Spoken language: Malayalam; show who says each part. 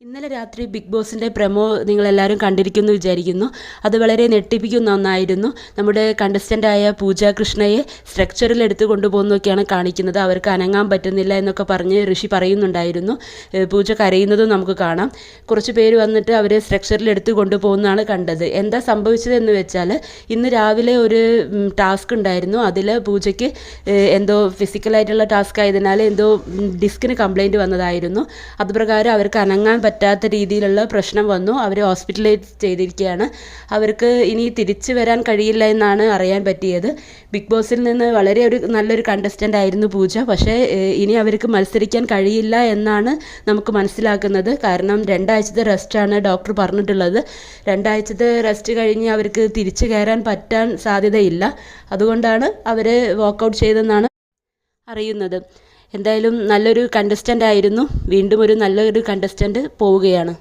Speaker 1: ഇന്നലെ രാത്രി ബിഗ് ബോസിന്റെ പ്രമോ നിങ്ങളെല്ലാവരും കണ്ടിരിക്കുമെന്ന് വിചാരിക്കുന്നു. അത് വളരെ ഞെട്ടിപ്പിക്കുന്ന ഒന്നായിരുന്നു. നമ്മുടെ കണ്ടസ്റ്റന്റായ പൂജ കൃഷ്ണയെ സ്ട്രക്ചറിൽ എടുത്തു കൊണ്ടുപോകുന്നൊക്കെയാണ് കാണിക്കുന്നത്. അവർക്ക് അനങ്ങാൻ പറ്റുന്നില്ല എന്നൊക്കെ പറഞ്ഞ് ഋഷി പറയുന്നുണ്ടായിരുന്നു. പൂജ കരയുന്നതും നമുക്ക് കാണാം. കുറച്ച് പേര് വന്നിട്ട് അവരെ സ്ട്രക്ചറിൽ എടുത്തു കൊണ്ടുപോകുന്നതാണ് കണ്ടത്. എന്താ സംഭവിച്ചതെന്ന് വെച്ചാൽ ഇന്ന് രാവിലെ ഒരു ടാസ്ക് ഉണ്ടായിരുന്നു. അതിൽ പൂജയ്ക്ക് എന്തോ ഫിസിക്കലായിട്ടുള്ള ടാസ്ക് ആയതിനാൽ എന്തോ ഡിസ്കിന് കംപ്ലൈന്റ് വന്നതായിരുന്നു. അതുപ്രകാരം അവർക്ക് അനങ്ങാൻ പറ്റാത്ത രീതിയിലുള്ള പ്രശ്നം വന്നു. അവർ ഹോസ്പിറ്റലൈസ് ചെയ്തിരിക്കുകയാണ്. അവർക്ക് ഇനി തിരിച്ചു വരാൻ കഴിയില്ല എന്നാണ് അറിയാൻ പറ്റിയത്. ബിഗ് ബോസിൽ നിന്ന് വളരെ ഒരു നല്ലൊരു കണ്ടസ്റ്റന്റ് ആയിരുന്നു പൂജ. പക്ഷേ ഇനി അവർക്ക് മത്സരിക്കാൻ കഴിയില്ല എന്നാണ് നമുക്ക് മനസ്സിലാക്കുന്നത്. കാരണം രണ്ടാഴ്ചത്തെ റെസ്റ്റാണ് ഡോക്ടർ പറഞ്ഞിട്ടുള്ളത്. രണ്ടാഴ്ചത്തെ റെസ്റ്റ് കഴിഞ്ഞ് അവർക്ക് തിരിച്ചു കയറാൻ പറ്റാൻ സാധ്യതയില്ല. അതുകൊണ്ടാണ് അവർ വാക്കൗട്ട് ചെയ്തെന്നാണ് അറിയുന്നത്. എന്തായാലും നല്ലൊരു കണ്ടസ്റ്റന്റ് ആയിരുന്നു. വീണ്ടും ഒരു നല്ലൊരു കണ്ടസ്റ്റന്റ് പോവുകയാണ്.